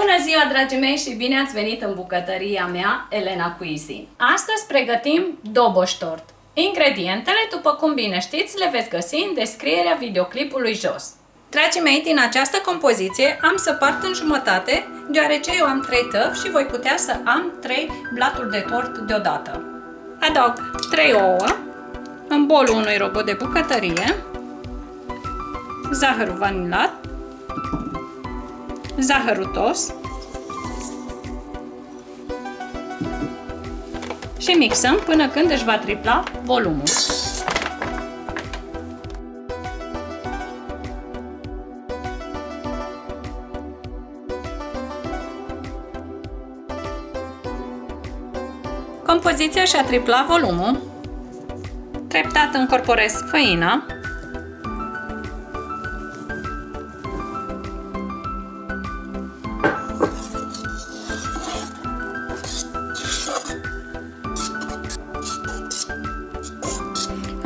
Bună ziua, dragii mei, și bine ați venit în bucătăria mea, Elena Cuisine. Astăzi pregătim doboș tort. Ingredientele, după cum bine știți, le veți găsi în descrierea videoclipului jos. Dragii mei, din această compoziție am să part în jumătate, deoarece eu am 3 tăvi și voi putea să am 3 blaturi de tort deodată. Adaug 3 ouă în bolul unui robot de bucătărie, zahărul vanilat, zahărul tos și mixăm până când își va tripla volumul. Compoziția și-a triplat volumul. Treptat încorporez făina.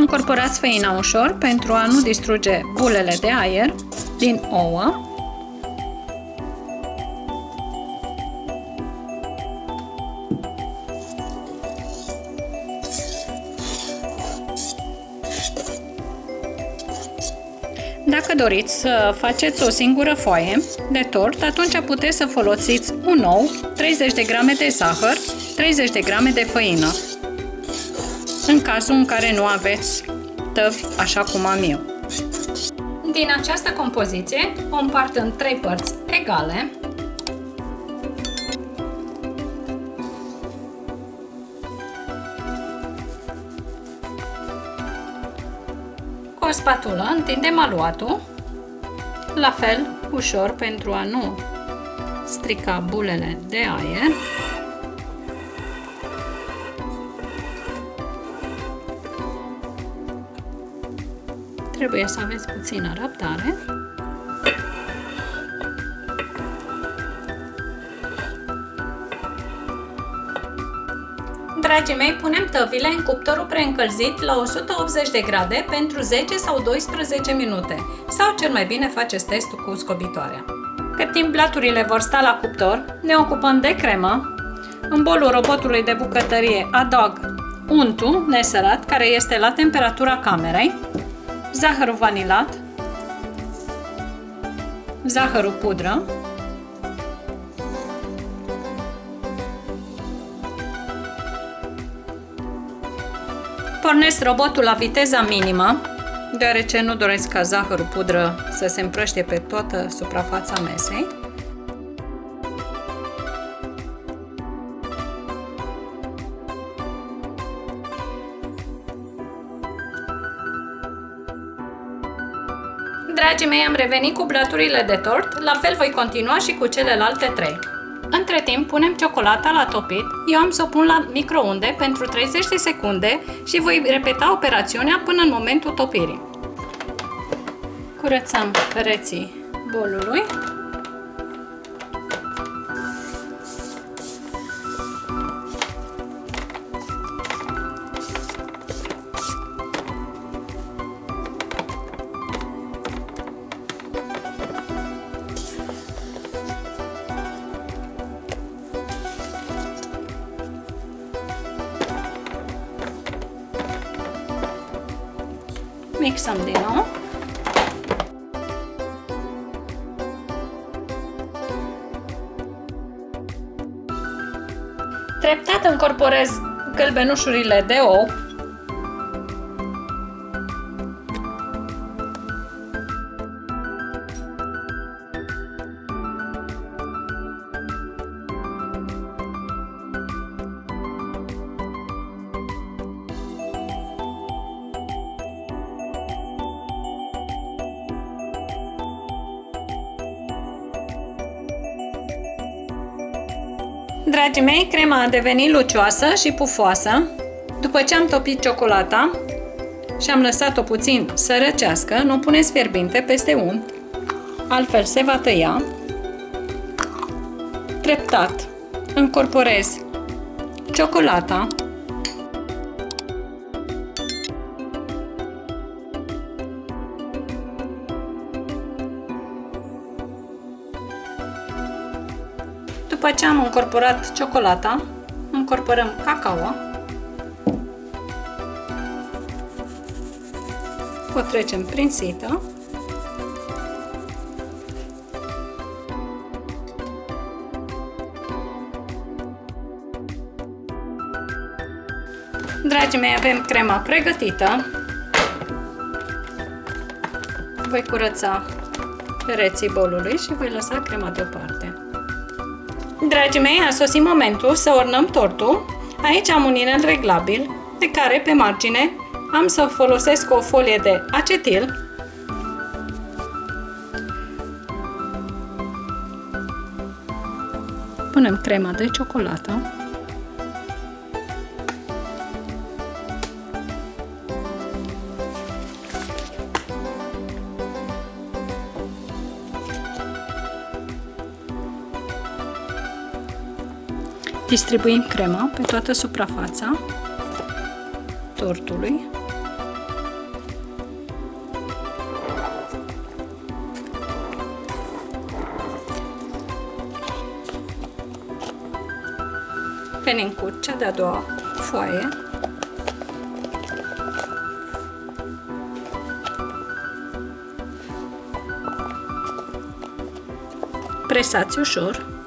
Încorporați făina ușor pentru a nu distruge bulele de aer din ouă. Dacă doriți să faceți o singură foaie de tort, atunci puteți să folosiți un ou, 30 de grame de zahăr, 30 de grame de făină. În cazul în care nu aveți tăvi așa cum am eu. Din această compoziție o împart în trei părți egale. Cu o spatulă întindem aluatul, la fel ușor pentru a nu strica bulele de aer. Trebuie să aveți puțină răbdare. Dragii mei, punem tăvile în cuptorul preîncălzit la 180 de grade pentru 10 sau 12 minute sau cel mai bine faceți testul cu scobitoarea. Cât timp blaturile vor sta la cuptor, ne ocupăm de cremă. În bolul robotului de bucătărie adaug untul nesărat care este la temperatura camerei, zahărul vanilat, zahărul pudră, Pornesc robotul la viteza minimă, deoarece nu doresc ca zahărul pudră să se împrăștie pe toată suprafața mesei. Dragii mei, am revenit cu blăturile de tort, la fel voi continua și cu celelalte trei. Între timp, punem ciocolata la topit. Eu am să o pun la microunde pentru 30 de secunde și voi repeta operațiunea până în momentul topirii. Curățăm pereții bolului. Mixăm din nou. Treptat încorporez gălbenușurile de ou Dragii mei, crema a devenit lucioasă și pufoasă. După ce am topit ciocolata și am lăsat-o puțin să răcească, nu puneți fierbinte peste unt, altfel se va tăia. Treptat încorporez ciocolata După ce am încorporat ciocolata, încorporăm cacao. O trecem prin sită. Dragii mei, avem crema pregătită. Voi curăța pereții bolului și voi lăsa crema deoparte. Dragii mei, a sosit momentul să ornăm tortul. Aici am un inel reglabil pe care, pe margine, am să folosesc o folie de acetil Punem crema de ciocolată Distribuim crema pe toată suprafața tortului. Venim cu cea de-a doua foaie. Presați ușor.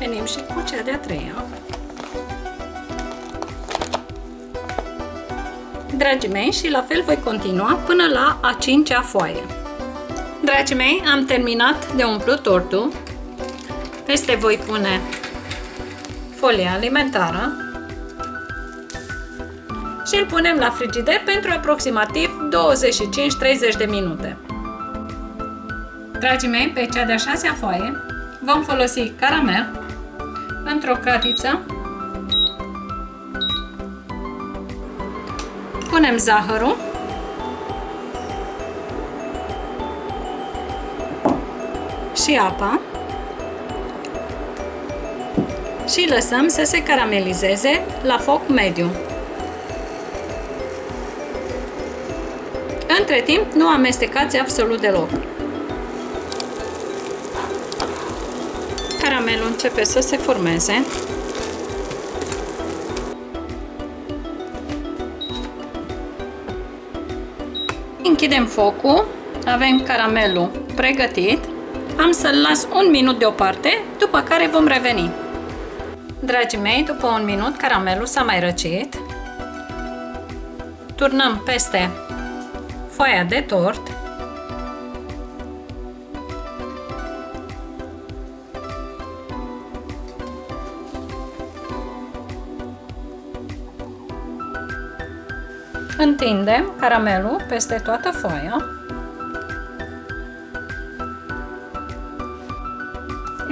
Venim și cu cea de-a treia. Dragii mei, și la fel voi continua până la a cincea foaie. Dragii mei, am terminat de umplut tortul. Peste voi pune folia alimentară și îl punem la frigider pentru aproximativ 25-30 de minute. Dragii mei, pe cea de-a șasea foaie vom folosi caramel într-o cratiță. Punem zahărul. Și apa. Și lăsăm să se caramelizeze la foc mediu. Între timp, nu amestecați absolut deloc. Caramelul începe să se formeze. Închidem focul, avem caramelul pregătit. Am să-l las un minut deoparte, după care vom reveni. Dragii mei, după un minut caramelul s-a mai răcit. Turnăm peste foaia de tort Întindem caramelul peste toată foaia.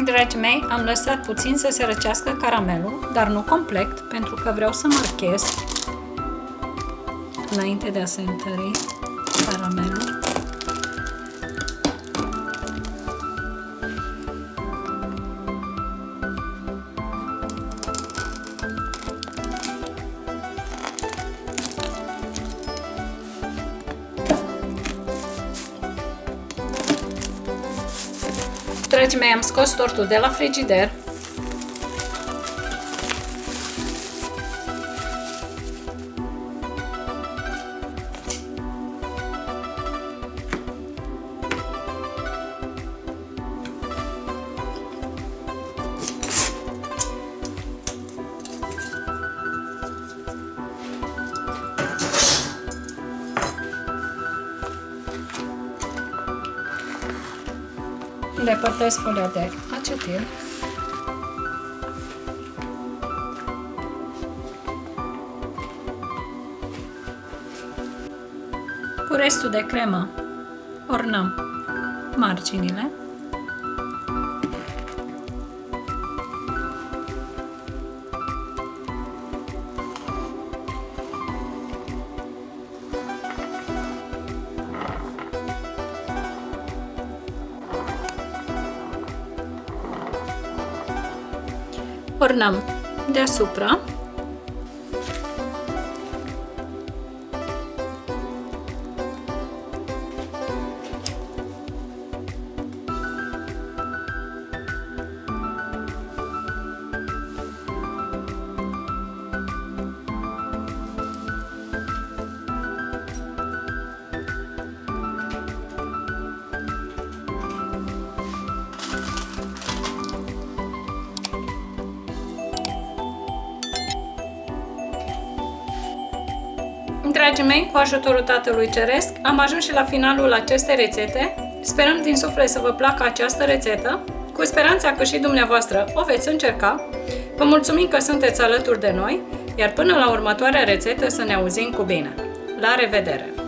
Dragii mei, am lăsat puțin să se răcească caramelul, dar nu complet, pentru că vreau să marchez înainte de a se întări caramelul. Dragii mei, am scos tortul de. Îndepărtez folia de acetil. Cu restul de cremă ornăm marginile. Ornăm deasupra. Dragii mei, cu ajutorul Tatălui Ceresc, am ajuns și la finalul acestei rețete. Sperăm din suflet să vă placă această rețetă, cu speranța că și dumneavoastră o veți încerca. Vă mulțumim că sunteți alături de noi, iar până la următoarea rețetă să ne auzim cu bine. La revedere!